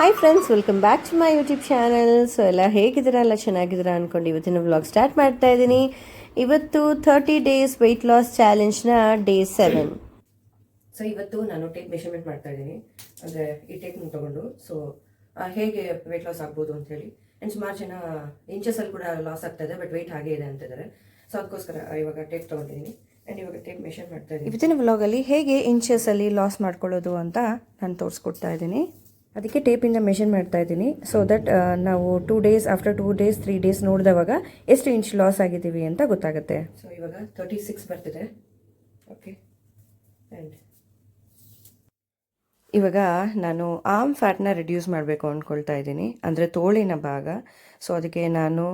Hi friends welcome back to my YouTube channel so ಎಲ್ಲ ಹೇಗಿದ್ದೀರಾ? ಎಲ್ಲ ಚೆನ್ನಾಗಿದ್ದೀರಾ ಅಂದ್ಕೊಂಡು ಇವತ್ತಿನ ವ್ಲಾಗ್ ಸ್ಟಾರ್ಟ್ ಮಾಡ್ತಾ ಇದ್ದೀನಿ. ಇವತ್ತು ಥರ್ಟಿ ಡೇಸ್ ವೆಯ್ಟ್ ಲಾಸ್ ಚಾಲೆಂಜ್ನ ಡೇ ಸೆವೆನ್ ಸೊ ಇವತ್ತು ನಾನು ಟೇಪ್ ಮೆಷರ್ಮೆಂಟ್ ಮಾಡ್ತಾ ಇದ್ದೀನಿ. ಅಂದರೆ ಈ ಟೇಪ್ನ ತಗೊಂಡು. ಸೊ ಹೇಗೆ ವೆಯ್ಟ್ ಲಾಸ್ ಆಗ್ಬೋದು ಅಂತ ಹೇಳಿ. ಆ್ಯಂಡ್ ಸುಮಾರು ಜನ ಇಂಚಸಲ್ಲಿ ಕೂಡ ಲಾಸ್ ಆಗ್ತಾ ಇದೆ ಬಟ್ ವೆಯ್ಟ್ ಹಾಗೆ ಇದೆ ಅಂತಿದ್ದಾರೆ ಸೊ ಅದಕ್ಕೋಸ್ಕರ ಇವಾಗ ಟೇಪ್ ತೊಗೊಂಡಿದ್ದೀನಿ. ಆ್ಯಂಡ್ ಇವಾಗ ಟೇಪ್ ಮೆಷರ್ ಮಾಡ್ತಾ ಇದ್ದೀನಿ. ಇವತ್ತಿನ ವ್ಲಾಗಲ್ಲಿ ಹೇಗೆ ಇಂಚಸಲ್ಲಿ ಲಾಸ್ ಮಾಡ್ಕೊಳ್ಳೋದು ಅಂತ ನಾನು ತೋರಿಸ್ಕೊಡ್ತಾ ಇದ್ದೀನಿ. ಅದಕ್ಕೆ ಟೇಪಿಂದ ಮೆಷರ್ ಮಾಡ್ತಾ ಇದ್ದೀನಿ. ಸೊ ದಟ್ ನಾವು two days after two days three days ನೋಡಿದವಾಗ ಎಷ್ಟು ಇಂಚ್ ಲಾಸ್ ಆಗಿದ್ದೀವಿ ಅಂತ ಗೊತ್ತಾಗುತ್ತೆ. ಸೊ ಇವಾಗ ತರ್ಟಿ ಸಿಕ್ಸ್ ಬರ್ತಿದೆ. ಓಕೆ ಆ್ಯಂಡ್ ಇವಾಗ ನಾನು ಆಮ್ ಫ್ಯಾಟ್ನ ರಿಡ್ಯೂಸ್ ಮಾಡಬೇಕು ಅಂದ್ಕೊಳ್ತಾ ಇದ್ದೀನಿ. ಅಂದರೆ ತೋಳಿನ ಭಾಗ. ಸೊ ಅದಕ್ಕೆ ನಾನು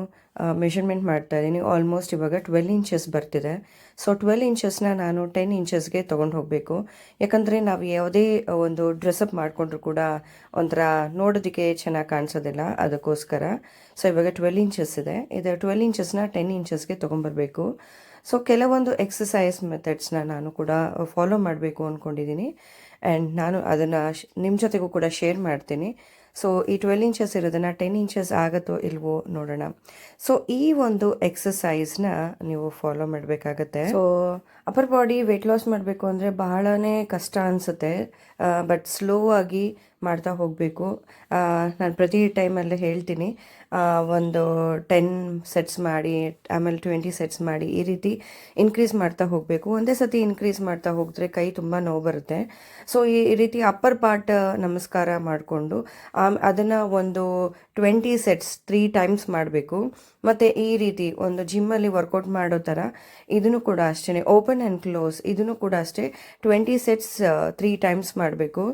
ಮೆಷರ್ಮೆಂಟ್ ಮಾಡ್ತಾ ಇದ್ದೀನಿ. ಆಲ್ಮೋಸ್ಟ್ ಇವಾಗ ಟ್ವೆಲ್ ಇಂಚಸ್ ಬರ್ತಿದೆ. ಸೊ ಟ್ವೆಲ್ ಇಂಚಸ್ನ ನಾನು ಟೆನ್ ಇಂಚಸ್ಗೆ ತೊಗೊಂಡು ಹೋಗಬೇಕು. ಯಾಕಂದರೆ ನಾವು ಯಾವುದೇ ಒಂದು ಡ್ರೆಸ್ಅಪ್ ಮಾಡಿಕೊಂಡ್ರು ಕೂಡ ಒಂಥರ ನೋಡೋದಕ್ಕೆ ಚೆನ್ನಾಗಿ ಕಾಣಿಸೋದಿಲ್ಲ. ಅದಕ್ಕೋಸ್ಕರ. ಸೊ ಇವಾಗ ಟ್ವೆಲ್ ಇಂಚಸ್ ಇದೆ. ಇದು ಟ್ವೆಲ್ ಇಂಚಸ್ನ ಟೆನ್ ಇಂಚಸ್ಗೆ ತೊಗೊಂಬರ್ಬೇಕು ಸೊ ಕೆಲವೊಂದು ಎಕ್ಸಸೈಸ್ ಮೆಥಡ್ಸ್ನ ನಾನು ಕೂಡ ಫಾಲೋ ಮಾಡಬೇಕು ಅಂದ್ಕೊಂಡಿದ್ದೀನಿ ಆ್ಯಂಡ್ ನಾನು ಅದನ್ನು ನಿಮ್ಮ ಜೊತೆಗೂ ಕೂಡ ಶೇರ್ ಮಾಡ್ತೀನಿ. ಸೊ ಈ ಟ್ವೆಲ್ ಇಂಚಸ್ ಇರೋದನ್ನು ಟೆನ್ ಇಂಚಸ್ ಆಗುತ್ತೋ ಇಲ್ವೋ ನೋಡೋಣ. ಸೊ ಈ ಒಂದು ಎಕ್ಸಸೈಸ್ನ ನೀವು ಫಾಲೋ ಮಾಡಬೇಕಾಗತ್ತೆ. So upper body weight loss ಮಾಡಬೇಕು ಅಂದರೆ ಬಹಳನೇ ಕಷ್ಟ ಅನಿಸುತ್ತೆ. ಬಟ್ ಸ್ಲೋ ಆಗಿ ಮಾಡ್ತಾ ಹೋಗಬೇಕು. ನಾನು ಪ್ರತಿ ಟೈಮಲ್ಲೇ ಹೇಳ್ತೀನಿ. ಒಂದು ಟೆನ್ ಸೆಟ್ಸ್ ಮಾಡಿ, ಆಮೇಲೆ ಟ್ವೆಂಟಿ ಸೆಟ್ಸ್ ಮಾಡಿ ಈ ರೀತಿ ಇನ್ಕ್ರೀಸ್ ಮಾಡ್ತಾ ಹೋಗಬೇಕು. ಒಂದೇ ಸತಿ ಇನ್ಕ್ರೀಸ್ ಮಾಡ್ತಾ ಹೋಗಿದ್ರೆ ಕೈ ತುಂಬ ನೋವು ಬರುತ್ತೆ. ಸೊ, ಈ ರೀತಿ ಅಪ್ಪರ್ ಪಾರ್ಟ್ ನಮಸ್ಕಾರ ಮಾಡಿಕೊಂಡು ಅದನ್ನು ಒಂದು ಟ್ವೆಂಟಿ ಸೆಟ್ಸ್ ತ್ರೀ ಟೈಮ್ಸ್ ಮಾಡಬೇಕು. ಮತ್ತು ಈ ರೀತಿ ಒಂದು ಜಿಮ್ಮಲ್ಲಿ ವರ್ಕೌಟ್ ಮಾಡೋ ಥರ ಇದನ್ನು ಕೂಡ ಅಷ್ಟೇ ಓಪನ್ ಆ್ಯಂಡ್ ಕ್ಲೋಸ್ ಇದನ್ನು ಕೂಡ ಅಷ್ಟೇ ಟ್ವೆಂಟಿ ಸೆಟ್ಸ್ ತ್ರೀ ಟೈಮ್ಸ್ ಮಾಡಬೇಕು.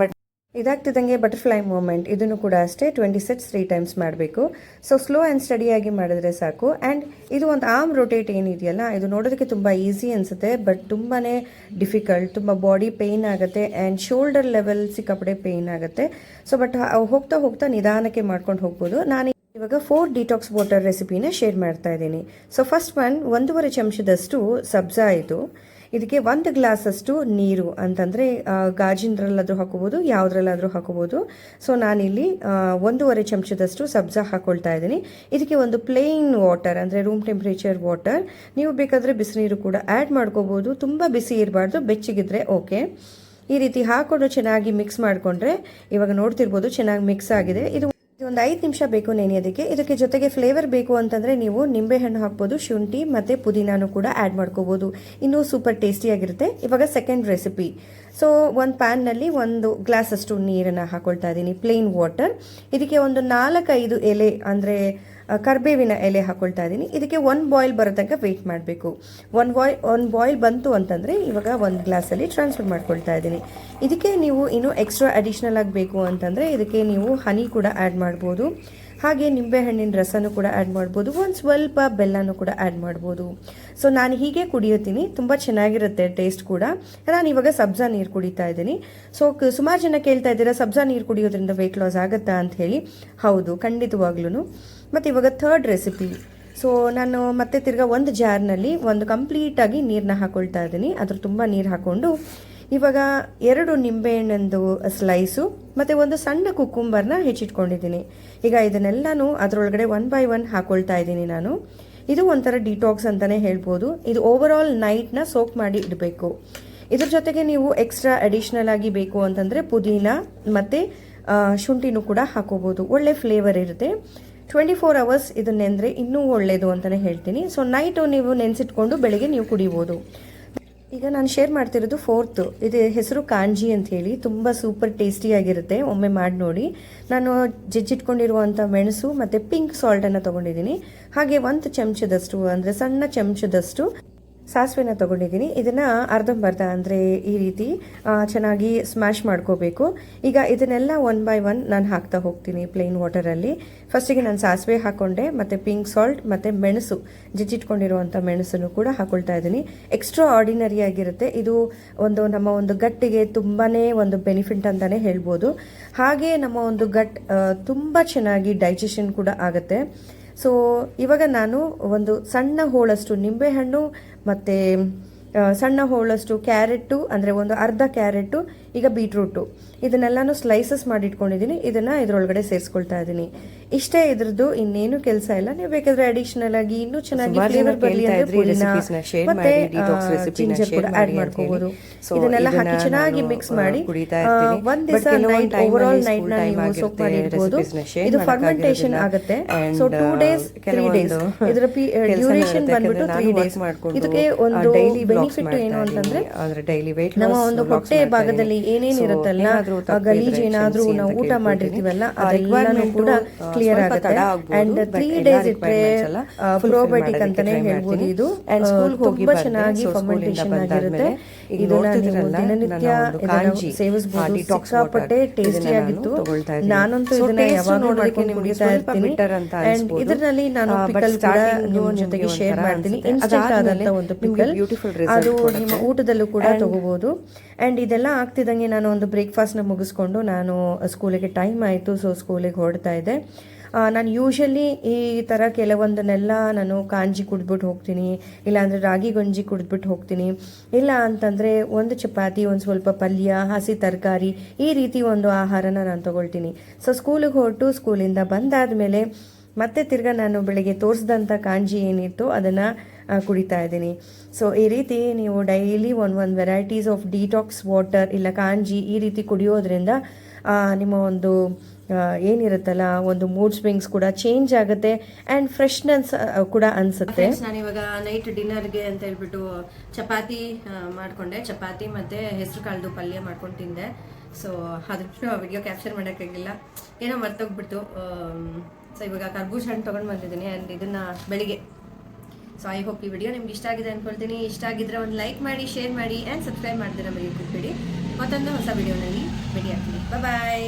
ಬಟ್ ಇದಾಗ್ತಿದ್ದಂಗೆ ಬಟರ್ಫ್ಲೈ ಮೂಮೆಂಟ್ ಇದನ್ನು ಕೂಡ ಅಷ್ಟೇ ಟ್ವೆಂಟಿ ಸೆಟ್ಸ್ ತ್ರೀ ಟೈಮ್ಸ್ ಮಾಡಬೇಕು. ಸೊ ಸ್ಲೋ ಆ್ಯಂಡ್ ಸ್ಟಡಿಯಾಗಿ ಮಾಡಿದ್ರೆ ಸಾಕು. ಆ್ಯಂಡ್ ಇದು ಒಂದು ಆರ್ಮ್ ರೊಟೇಟ್ ಏನಿದೆಯಲ್ಲ, ಇದು ನೋಡೋದಕ್ಕೆ ತುಂಬ ಈಸಿ ಅನಿಸುತ್ತೆ ಬಟ್ ತುಂಬಾ ಡಿಫಿಕಲ್ಟ್ ತುಂಬ ಬಾಡಿ ಪೇಯ್ನ್ ಆಗುತ್ತೆ ಆ್ಯಂಡ್ ಶೋಲ್ಡರ್ ಲೆವೆಲ್ ಸಿಕ್ಕಾಪಡೆ ಪೇಯ್ನ್ ಆಗುತ್ತೆ. ಸೊ ಬಟ್ ಹೋಗ್ತಾ ಹೋಗ್ತಾ ನಿಧಾನಕ್ಕೆ ಮಾಡ್ಕೊಂಡು ಹೋಗ್ಬೋದು. ನಾನು ಇವಾಗ ಫೋರ್ ಡಿಟಾಕ್ಸ್ ವಾಟರ್ ರೆಸಿಪಿನ ಶೇರ್ ಮಾಡ್ತಾ ಇದ್ದೀನಿ. ಸೊ ಫಸ್ಟ್ ಒನ್ ಒಂದೂವರೆ ಚಮಚದಷ್ಟು ಸಬ್ಜಾ ಇದು. ಇದಕ್ಕೆ ಒಂದು ಗ್ಲಾಸಷ್ಟು ನೀರು ಅಂತಂದರೆ ಗಾಜಿನದ್ರಲ್ಲಾದರೂ ಹಾಕೋಬೋದು, ಯಾವುದ್ರಲ್ಲಾದರೂ ಹಾಕೋಬೋದು. ಸೊ ನಾನಿಲ್ಲಿ ಒಂದೂವರೆ ಚಮಚದಷ್ಟು ಸಬ್ಜಾ ಹಾಕೊಳ್ತಾ ಇದ್ದೀನಿ. ಇದಕ್ಕೆ ಒಂದು ಪ್ಲೇನ್ ವಾಟರ್ ಅಂದರೆ ರೂಮ್ ಟೆಂಪ್ರೇಚರ್ ವಾಟರ್ ನೀವು ಬೇಕಾದರೆ ಬಿಸಿನೀರು ಕೂಡ ಆ್ಯಡ್ ಮಾಡ್ಕೋಬೋದು. ತುಂಬ ಬಿಸಿ ಇರಬಾರ್ದು, ಬೆಚ್ಚಗಿದ್ರೆ ಓಕೆ ಈ ರೀತಿ ಹಾಕೊಂಡು ಚೆನ್ನಾಗಿ ಮಿಕ್ಸ್ ಮಾಡಿಕೊಂಡ್ರೆ, ಇವಾಗ ನೋಡ್ತಿರ್ಬೋದು ಚೆನ್ನಾಗಿ ಮಿಕ್ಸ್ ಆಗಿದೆ. ಇದು ಒಂದು ಐದು ನಿಮಿಷ ಬೇಕು ನೆನೆಯೋದಕ್ಕೆ ಇದಕ್ಕೆ ಜೊತೆಗೆ ಫ್ಲೇವರ್ ಬೇಕು ಅಂತಂದರೆ ನೀವು ನಿಂಬೆಹಣ್ಣು ಹಾಕ್ಬೋದು, ಶುಂಠಿ ಮತ್ತು ಪುದೀನಾನು ಕೂಡ ಆ್ಯಡ್ ಮಾಡ್ಕೋಬೋದು. ಇನ್ನೂ ಸೂಪರ್ ಟೇಸ್ಟಿಯಾಗಿರುತ್ತೆ ಇವಾಗ ಸೆಕೆಂಡ್ ರೆಸಿಪಿ ಸೊ ಒಂದು ಪ್ಯಾನ್ನಲ್ಲಿ ಒಂದು ಗ್ಲಾಸಷ್ಟು ನೀರನ್ನು ಹಾಕೊಳ್ತಾ ಇದ್ದೀನಿ ಪ್ಲೇನ್ ವಾಟರ್ ಇದಕ್ಕೆ ಒಂದು ನಾಲ್ಕೈದು ಎಲೆ ಅಂದರೆ ಕರ್ಬೇವಿನ ಎಲೆ ಹಾಕೊಳ್ತಾ ಇದ್ದೀನಿ. ಇದಕ್ಕೆ ಒಂದು ಬಾಯ್ಲ್ ಬರೋ ತನಕ ವೆಯ್ಟ್ ಮಾಡಬೇಕು. ಒನ್ ಬಾಯ್ ಒನ್ ಬಾಯ್ಲ್ ಬಂತು ಅಂತಂದರೆ ಇವಾಗ ಒಂದು ಗ್ಲಾಸಲ್ಲಿ ಟ್ರಾನ್ಸ್ಫರ್ ಮಾಡ್ಕೊಳ್ತಾ ಇದ್ದೀನಿ. ಇದಕ್ಕೆ ನೀವು ಇನ್ನೂ ಎಕ್ಸ್ಟ್ರಾ ಅಡಿಷ್ನಲ್ ಆಗಬೇಕು ಅಂತಂದರೆ ಇದಕ್ಕೆ ನೀವು ಹನಿ ಕೂಡ ಆ್ಯಡ್ ಮಾಡ್ಬೋದು. ಹಾಗೆ ನಿಂಬೆಹಣ್ಣಿನ ರಸನೂ ಕೂಡ ಆ್ಯಡ್ ಮಾಡ್ಬೋದು. ಒಂದು ಸ್ವಲ್ಪ ಬೆಲ್ಲನೂ ಕೂಡ ಆ್ಯಡ್ ಮಾಡ್ಬೋದು. ಸೊ ನಾನು ಹೀಗೆ ಕುಡಿಯುತ್ತೀನಿ ತುಂಬ ಚೆನ್ನಾಗಿರುತ್ತೆ ಟೇಸ್ಟ್ ಕೂಡ. ನಾನು ಇವಾಗ ಸಬ್ಜಾ ನೀರು ಕುಡಿತಾ ಇದ್ದೀನಿ. ಸೊ ಸುಮಾರು ಜನ ಕೇಳ್ತಾ ಇದ್ದೀರಾ, ಸಬ್ಜಾ ನೀರು ಕುಡಿಯೋದ್ರಿಂದ ವೆಯ್ಟ್ ಲಾಸ್ ಆಗುತ್ತಾ ಅಂತ ಹೇಳಿ. ಹೌದು ಖಂಡಿತವಾಗ್ಲೂ ಮತ್ತು ಇವಾಗ ಥರ್ಡ್ ರೆಸಿಪಿ ಸೊ ನಾನು ಮತ್ತೆ ತಿರ್ಗಾ ಒಂದು ಜಾರ್ನಲ್ಲಿ ಒಂದು ಕಂಪ್ಲೀಟಾಗಿ ನೀರನ್ನ ಹಾಕೊಳ್ತಾ ಇದ್ದೀನಿ. ಅದ್ರ ತುಂಬ ನೀರು ಹಾಕ್ಕೊಂಡು ಇವಾಗ ಎರಡು ನಿಂಬೆಹಣ್ಣಂದು ಸ್ಲೈಸು ಮತ್ತು ಒಂದು ಸಣ್ಣ ಕುಕ್ಕುಂಬರ್ನ ಹೆಚ್ಚಿಟ್ಕೊಂಡಿದ್ದೀನಿ. ಈಗ ಇದನ್ನೆಲ್ಲನೂ ಅದರೊಳಗಡೆ ಒನ್ ಬೈ ಒನ್ ಹಾಕೊಳ್ತಾ ಇದ್ದೀನಿ ನಾನು. ಇದು ಒಂಥರ ಡಿಟಾಕ್ಸ್ ಅಂತಲೇ ಹೇಳ್ಬೋದು. ಇದು ಓವರ್ ಆಲ್ ನೈಟ್ನ ಸೋಕ್ ಮಾಡಿ ಇಡಬೇಕು. ಇದ್ರ ಜೊತೆಗೆ ನೀವು ಎಕ್ಸ್ಟ್ರಾ ಅಡಿಷ್ನಲ್ ಆಗಿ ಬೇಕು ಅಂತಂದರೆ ಪುದೀನ ಮತ್ತು ಶುಂಠಿನೂ ಕೂಡ ಹಾಕೋಬೋದು. ಒಳ್ಳೆ ಫ್ಲೇವರ್ ಇರುತ್ತೆ. ಟ್ವೆಂಟಿ ಫೋರ್ ಅವರ್ಸ್ ಇದನ್ನೆಂದರೆ ನೆಂದರೆ ಇನ್ನೂ ಒಳ್ಳೆಯದು ಅಂತಲೇ ಹೇಳ್ತೀನಿ. ಸೊ ನೈಟು ನೀವು ನೆನೆಸಿಟ್ಕೊಂಡು ಬೆಳಗ್ಗೆ ನೀವು ಕುಡಿಬೋದು. ಈಗ ನಾನು ಶೇರ್ ಮಾಡ್ತಿರೋದು ಫೋರ್ತ್ ಇದು ಹೆಸರು ಕಾಂಜಿ ಅಂತ ಹೇಳಿ, ತುಂಬ ಸೂಪರ್ ಟೇಸ್ಟಿಯಾಗಿರುತ್ತೆ ಒಮ್ಮೆ ಮಾಡಿ ನೋಡಿ. ನಾನು ಜಜ್ಜಿಟ್ಕೊಂಡಿರುವಂಥ ಮೆಣಸು ಮತ್ತು ಪಿಂಕ್ ಸಾಲ್ಟನ್ನು ತೊಗೊಂಡಿದ್ದೀನಿ. ಹಾಗೆ ಒಂದು ಚಮಚದಷ್ಟು, ಅಂದರೆ ಸಣ್ಣ ಚಮಚದಷ್ಟು ಸಾಸಿವೆನ ತಗೊಂಡಿದ್ದೀನಿ. ಇದನ್ನು ಅರ್ಧಂಬರ್ಧ ಅಂದರೆ ಈ ರೀತಿ ಚೆನ್ನಾಗಿ ಸ್ಮ್ಯಾಶ್ ಮಾಡ್ಕೋಬೇಕು. ಈಗ ಇದನ್ನೆಲ್ಲ ಒನ್ ಬೈ ಒನ್ ನಾನು ಹಾಕ್ತಾ ಹೋಗ್ತೀನಿ ಪ್ಲೇನ್ ವಾಟರಲ್ಲಿ ಫಸ್ಟಿಗೆ ನಾನು ಸಾಸಿವೆ ಹಾಕ್ಕೊಂಡೆ ಮತ್ತು ಪಿಂಕ್ ಸಾಲ್ಟ್ ಮತ್ತು ಮೆಣಸು ಜಜ್ಜಿಟ್ಕೊಂಡಿರುವಂಥ ಮೆಣಸನ್ನು ಕೂಡ ಹಾಕೊಳ್ತಾ ಇದ್ದೀನಿ. ಎಕ್ಸ್ಟ್ರಾ ಆರ್ಡಿನರಿ ಆಗಿರುತ್ತೆ. ಇದು ಒಂದು ನಮ್ಮ ಒಂದು ಗಟ್ಟಿಗೆ ತುಂಬಾ ಒಂದು ಬೆನಿಫಿಟ್ ಅಂತಲೇ ಹೇಳ್ಬೋದು. ಹಾಗೆ ನಮ್ಮ ಒಂದು ಗಟ್ ತುಂಬ ಚೆನ್ನಾಗಿ ಡೈಜೆಷನ್ ಕೂಡ ಆಗುತ್ತೆ. ಸೊ ಇವಾಗ ನಾನು ಒಂದು ಸಣ್ಣ ಹೋಳಷ್ಟು ನಿಂಬೆಹಣ್ಣು ಮತ್ತು ಸಣ್ಣ ಹೋಳಷ್ಟು ಕ್ಯಾರೆಟು ಅಂದರೆ ಒಂದು ಅರ್ಧ ಕ್ಯಾರೆಟು ಈಗ ಬೀಟ್ರೂಟು. ಇದನ್ನೆಲ್ಲನೂ ಸ್ಲೈಸಸ್ ಮಾಡಿ ಇಟ್ಕೊಂಡಿದ್ದೀನಿ ಇದನ್ನು ಇದರೊಳಗಡೆ ಸೇರಿಸ್ಕೊಳ್ತಾ ಇದ್ದೀನಿ ಇಷ್ಟೇ ಇದ್ರದ್ದು ಇನ್ನೇನು ಕೆಲಸ ಇಲ್ಲ. ನೀವು ಬೇಕಾದ್ರೆ ಅಡಿಷನಲ್ ಆಗಿ ಇನ್ನೂ ಚೆನ್ನಾಗಿ ಫ್ಲೇವರ್ ಬರಲಿ ಮತ್ತೆ ಜಿಂಜರ್ ಕೂಡ ಆಡ್ ಮಾಡ್ಕೋಬಹುದು ಇದನ್ನೆಲ್ಲ ಹಾಕಿ ಚೆನ್ನಾಗಿ ಮಿಕ್ಸ್ ಮಾಡಿ. ಒಂದ್ ದಿವಸ ನೈಟ್ ಓವರ್ ಆಲ್ ನೈಟ್ನ ನೀವು ಸೋಪ್ ಮಾಡಿ share ಇದು. ಫರ್ಮೆಂಟೇಷನ್ ಆಗುತ್ತೆ. So two days three days ಇದರ ಡ್ಯೂರೇಷನ್ ಬಂದ್ಬಿಟ್ಟು ತ್ರೀ ಡೇಸ್ ಇದಕ್ಕೆ ಒಂದು ಬೆನಿಫಿಟ್ ಏನು ಅಂತಂದ್ರೆ ನಮ್ಮ ಒಂದು ಹೊಟ್ಟೆ ಭಾಗದಲ್ಲಿ. ಏನೇನ್ ಇರುತ್ತಲ್ಲ ಗಲೀಜ್ ಏನಾದ್ರೂ ನಾವು ಊಟ. ಮಾಡಿರ್ತೀವಲ್ಲ ಆ ಕೂಡ ಕ್ಲಿಯರ್ ಆಗುತ್ತೆ. And three days fulfill probiotic ಅಂತಾನೆ ಹೇಳ್ಬೋದು. ಇದು ಅಂಡ್ ಸ್ಕೂಲ್ ಹೋಗಿ ತುಂಬಾ ಚೆನ್ನಾಗಿ so ಫರ್ಮೆಂಟೇಷನ್ ಆಗಿರುತ್ತೆ. ಇದನ್ನ ನೀವು ದಿನನಿತ್ಯ ಸೇವಿಸಬಹುದು ಸಿಕ್ಕಾಪಟ್ಟೆ ಟೇಸ್ಟಿ ಆಗಿತ್ತು. ನಾನಂತೂ ಇದನ್ನ ಯಾವಾಗ ನೋಡೋದಕ್ಕೆ ನಿಮ್ಗೆ ಇರ್ತೀನಿ. ಅಂತ ಅಂಡ್ ಇದರಲ್ಲಿ ನಾನು ಪಿಕಲ್ ಕೂಡ ನಿಮ್ಮ ಜೊತೆಗೆ ಶೇರ್ ಮಾಡ್ತೀನಿ. ಇನ್ಸ್ಟೆಂಟ್ ಆದಂತ ಒಂದು ಪಿಕಲ್ result ಅದು ನಿಮ್ಮ ಊಟದಲ್ಲೂ ಕೂಡ ತಗೋಬಹುದು ಅಂಡ್ ಇದೆಲ್ಲ ಆಗ್ತಿದ್ದಂಗೆ ನಾನು ಒಂದು ಬ್ರೇಕ್ಫಾಸ್ಟ್ನ ಮುಗಿಸ್ಕೊಂಡು ನಾನು ಸ್ಕೂಲಿಗೆ ಟೈಮ್ ಆಯಿತು ಸೊ ಸ್ಕೂಲಿಗೆ ಹೊರಡ್ತಾ ಇದ್ದೆ. ನಾನು ಯೂಶಲಿ ಈ ಥರ ಕೆಲವೊಂದನ್ನೆಲ್ಲ ನಾನು ಕಾಂಜಿ ಕುಡ್ದ್ಬಿಟ್ಟು ಹೋಗ್ತೀನಿ ಇಲ್ಲಾಂದರೆ ರಾಗಿ ಗಂಜಿ ಕುಡಿದ್ಬಿಟ್ಟು ಹೋಗ್ತೀನಿ. ಇಲ್ಲ ಅಂತಂದರೆ ಒಂದು ಚಪಾತಿ ಒಂದು ಸ್ವಲ್ಪ ಪಲ್ಯ ಹಸಿ ತರಕಾರಿ ಈ ರೀತಿ ಒಂದು ಆಹಾರನ ನಾನು ತಗೊಳ್ತೀನಿ. ಸೊ ಸ್ಕೂಲಿಗೆ ಹೊರಟು ಸ್ಕೂಲಿಂದ ಬಂದಾದಮೇಲೆ ಮತ್ತೆ ತಿರ್ಗಾ ನಾನು ಬೆಳಿಗ್ಗೆ ತೋರಿಸಿದಂಥ ಕಾಂಜಿ ಏನಿತ್ತು ಅದನ್ನು ಕುಡಿತಾ ಇದ್ದೀನಿ. ಸೊ ಈ ರೀತಿ ನೀವು ಡೈಲಿ ಒಂದು ಒಂದು ವೆರೈಟೀಸ್ ಆಫ್ ಡಿಟಾಕ್ಸ್ ವಾಟರ್ ಇಲ್ಲ ಕಾಂಜಿ ಈ ರೀತಿ ಕುಡಿಯೋದ್ರಿಂದ ನಿಮ್ಮ ಒಂದು ಏನಿರುತ್ತಲ್ಲ, ಒಂದು ಮೂಡ್ ಸ್ವಿಂಗ್ಸ್ ಕೂಡ ಚೇಂಜ್ ಆಗುತ್ತೆ ಆ್ಯಂಡ್ ಫ್ರೆಶ್ನೆಸ್ ಕೂಡ ಅನಿಸುತ್ತೆ. ನಾನು ಇವಾಗ ನೈಟ್ ಡಿನ್ನರ್ಗೆ ಅಂತ ಹೇಳ್ಬಿಟ್ಟು ಚಪಾತಿ ಮಾಡ್ಕೊಂಡೆ. ಚಪಾತಿ ಮತ್ತೆ ಹೆಸರು ಕಾಳ್ದು ಪಲ್ಯ ಮಾಡ್ಕೊಂಡು ತಿಂದೆ. ಸೊ ಅದ್ರ ವಿಡಿಯೋ ಕ್ಯಾಪ್ಚರ್ ಮಾಡೋಕ್ಕಾಗಿಲ್ಲ ಏನೋ ಮರ್ತೋಗ್ಬಿಡ್ತು. ಸೊ ಇವಾಗ ಕರ್ಬೂಜ ಹಣ್ಣು ತೊಗೊಂಡು ಬಂದಿದ್ದೀನಿ ಆ್ಯಂಡ್ ಇದನ್ನ ಬೆಳಿಗ್ಗೆ ಸೊ ಐ ಹೋಪ್ ಈ ವಿಡಿಯೋ ನಿಮ್ಗೆ ಇಷ್ಟ ಆಗಿದೆ ಅನ್ಕೊಳ್ತೀನಿ. ಇಷ್ಟ ಆಗಿದ್ರೆ ಒಂದು ಲೈಕ್ ಮಾಡಿ ಶೇರ್ ಮಾಡಿ ಆ್ಯಂಡ್ ಸಬ್ಸ್ಕ್ರೈಬ್ ಮಾಡಿದ್ರೆ ಮರಿ ಕೂತ್ಬಿಡಿ ಮತ್ತೊಂದು ಹೊಸ ವಿಡಿಯೋನಲ್ಲಿ ಭೇಟಿ ಆಗ್ತೀನಿ ಬಾಯ್